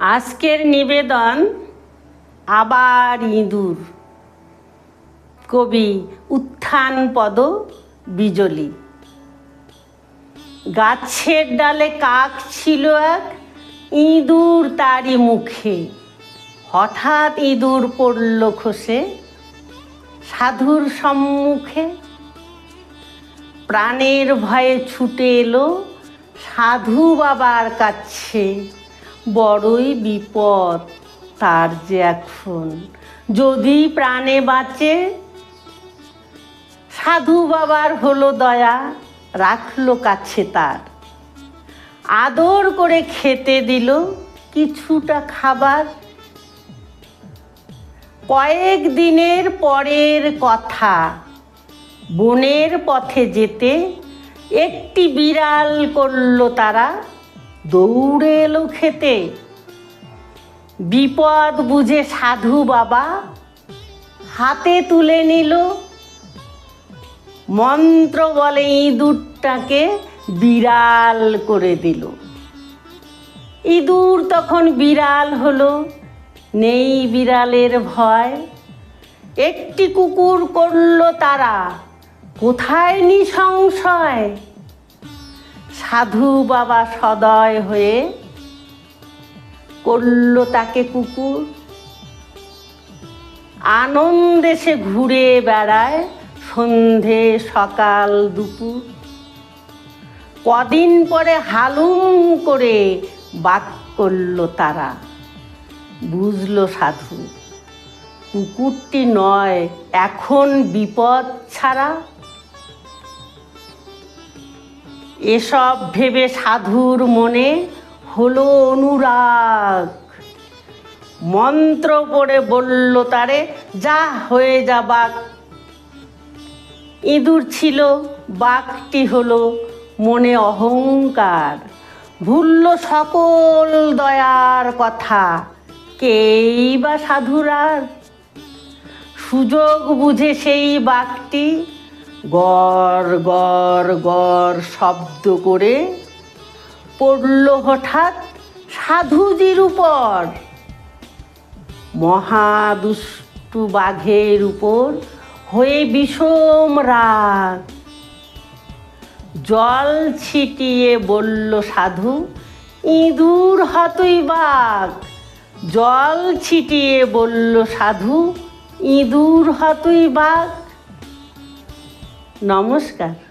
আজকের নিবেদন আবার ইঁদুর। কবি উত্থান পদ বিজলি। গাছের ডালে কাক ছিল এক, ইঁদুর তারই মুখে। হঠাৎ ইঁদুর পড়ল খসে, সাধুর সম্মুখে। প্রাণের ভয়ে ছুটে এলো সাধু বাবার কাছে। বড়ই বিপদ, তার যে এখন যদি প্রাণে বাঁচে, সাধু বাবার হলো দয়া, রাখল কাছে তার। আদর করে খেতে দিল কিছুটা খাবার। কয়েক দিনের পরের কথা, বনের পথে যেতে একটি বিড়াল করল তারা। দৌড়ে এলো খেতে। বিপদ বুঝে সাধু বাবা হাতে তুলে নিল। মন্ত্র বলে ইঁদুরটাকে বিড়াল করে দিল। ইঁদুর তখন বিড়াল হলো, নেই বিড়ালের ভয়। একটি কুকুর করল তারা, কোথায় নিঃসংশয়? সাধু বাবা সদয় হয়ে করল তাকে কুকুর। আনন্দে সে ঘুরে বেড়ায় সন্ধে, সকাল, দুপুর। কদিন পরে হালুম করে বাক করল তারা। বুঝলো সাধু, কুকুরটি নয়, এখন বিপদ ছাড়া এসব ভেবে সাধুর মনে হলো অনুরাগ। মন্ত্র পড়ে বলল তারে, যা হয়ে যা বাঘ ইঁদুর ছিল বাঘটি হলো মনে অহংকার। ভুলল সকল দয়ার কথা, কেই বা সাধুরার? সুযোগ বুঝে সেই বাঘটি গড় গড় গড় শব্দ করে পড়ল হঠাৎ সাধুজির উপর। মহাদুষ্টু বাঘের উপর হয়ে বিষম রাগ। জল ছিটিয়ে বলল সাধু, ইঁদুর হতই বাঘ। জল ছিটিয়ে বলল সাধু, ইঁদুর হতই বাঘ। নমস্কার